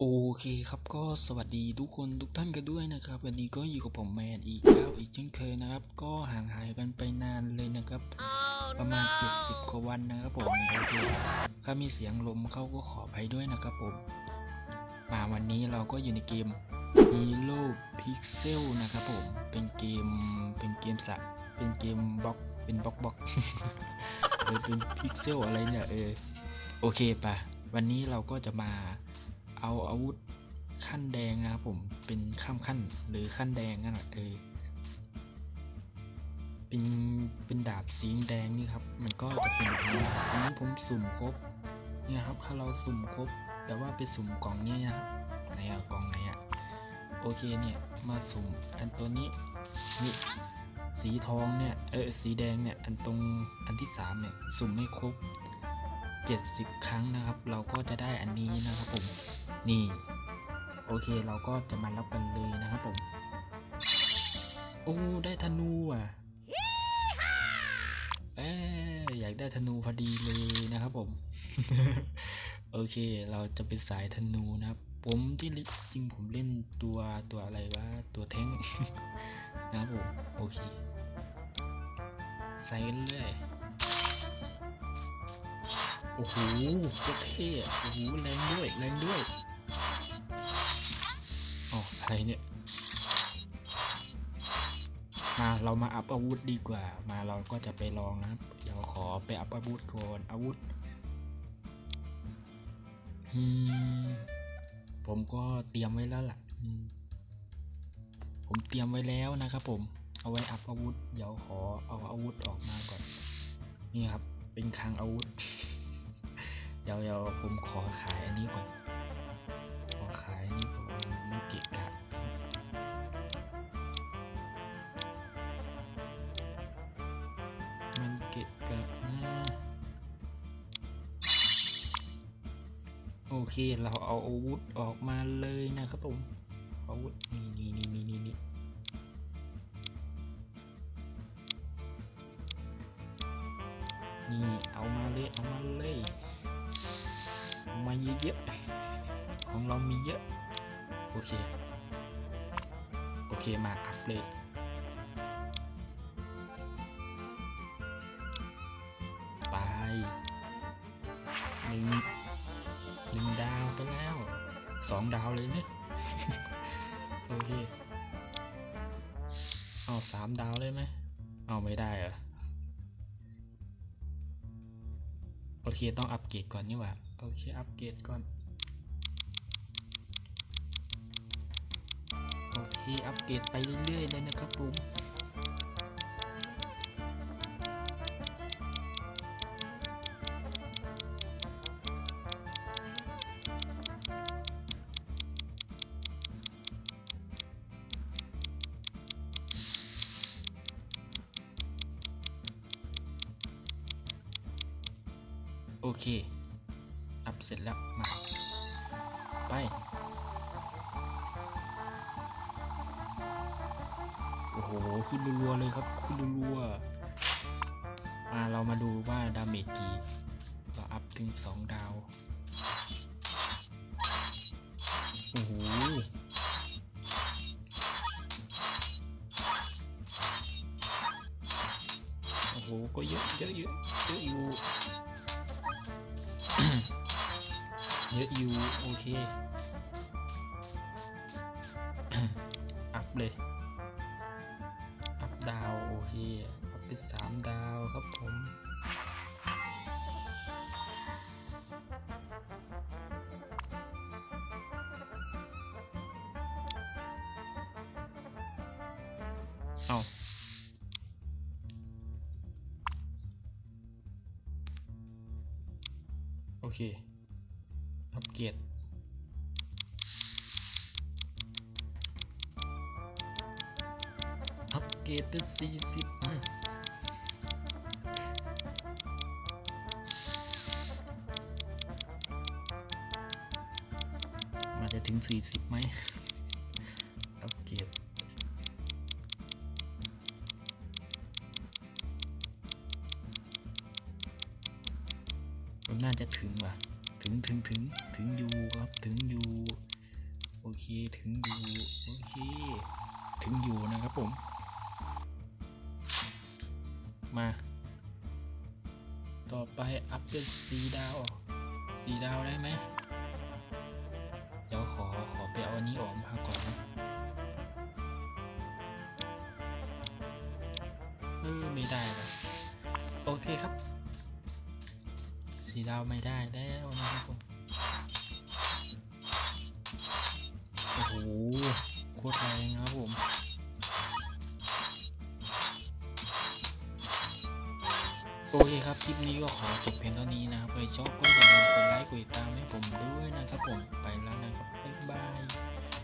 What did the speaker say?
โอเคครับก็สวัสดีทุกคนทุกท่านกันด้วยนะครับ วันนี้ก็อยู่กับผมแมนอีกเก้าอีกเช่นเคยนะครับ ก็ห่างหายกันไปนานเลยนะครับ ประมาณ 70กว่าวันนะครับผมโอเคถ้ามีเสียงลมเข้าก็ขออภัยด้วยนะครับผมมาวันนี้เราก็อยู่ในเกม Hero Pixel นะครับผม เป็นเกม เป็นเกมสะ เป็นเกมบล็อก เป็นบล็อกบล็อกเออเป็นพิกเซลอะไรเนี่ย เออ โอเคปะวันนี้เราก็จะมาเอาอาวุธขั้นแดงนะครับผม เป็นข้ามขั้นหรือขั้นแดงนั่นแหละเออ เป็น เป็นดาบสีแดงนี่ครับ มันก็จะเป็นแบบนี้อันนี้ผมสุ่มครบ เนี่ยครับ ถ้าเราสุ่มครบ แต่ว่าไปสุ่มกล่องเนี่ยนะไหน โอเคเนี่ยมาสุ่มอันตัวนี้นี่สีทองเนี่ยเออสีแดงเนี่ยอันตรงอันที่สามเนี่ยสุ่มไม่ครบ 70 ครั้งนะครับ เราก็จะได้อันนี้นะครับผมนี่ โอเคเราก็จะมารับกันเลยนะครับผมโอ้ได้ธนูอะเอ๊ะอยากได้ธนูพอดีเลยนะครับผม โอเคเราจะเป็นสายธนูนะครับ ผมที่จริงผมเล่นตัวตัวอะไรวะตัวแท้งนะครับผม โอเค ใส่กันเลย โอ้โหโคตรเท่อโอ้โหแรงด้วยแรงด้วยอ๋ออะไรเนี่ย มาเรามาอัพอาวุธดีกว่า มาเราก็จะไปลองนะเดี๋ยวขอไปอัพอาวุธก่อนอาวุธอืม ผมก็เตรียมไว้แล้วล่ะผมเตรียมไว้แล้วนะครับ ผมเอาไว้อัพอาวุธ เดี๋ยวขอเอาอาวุธออกมาก่อน นี่ครับ เป็นคลังอาวุธ เดี๋ยวเดี๋ยวผมขอขายอันนี้ก่อน ขอขายอันนี้ก่อนไม่เกะกะ อเคเราเอาอาวุธออกมาเลยนะครับผมอาวุธนี่นี่นี่นี่นี่นี่นี่เอามาเลยเอามาเลยมาเยอะๆของเรามีเยอะโอเคโอเคมาอัพเลยไปหนึ่ง สองดาวเลยเนี่ย โอเค เอาสามดาวเลยไหม เอาไม่ได้เหรอ โอเค ต้องอัปเกรดก่อนนี่หว่า โอเค อัปเกรดก่อน โอเค อัปเกรดไปเรื่อยๆเลยนะครับผม โอเค อัพเสร็จแล้ว มา ไป โอ้โห ขึ้นรัวเลยครับ ขึ้นรัวมาเรามาดูว่าดาเมจกี่ เราอัพถึง 2 ดาว โอ้โหโอ้โห ก็เยอะเยอะเยอะเยอะอยู่ เยอะอยู่โอเค อัพเลย อัพดาว โอเคอัพไปสามดาวครับผมเอาโอเค get อัปเกรดเสี่สิบมันจะถึงสี่สิบไหมอัปเกตน่าจะถึงว่ะ ถึงถึงถึงถึงอยู่ครับถึงอยู่โอเคถึงอยู่โอเค ถึงอยู่นะครับผม มา ต่อไปอัพเป็นสีดาวสีดาวได้ไหมเดี๋ยวขอขอไปเอาอันนี้ออกมาก่อนนะเออไม่ได้ละโอเคครับ สีดาวไม่ได้แล้วนะครับผมโอ้โหโคตรแรงนะครับผมโอเคครับ คลิปนี้ก็ขอจบเพียงเท่านี้นะครับใครชอบก็อย่าลืมกดไลค์กดติดตามให้ผมด้วยนะครับผมไปแล้วนะครับบ๊ายบาย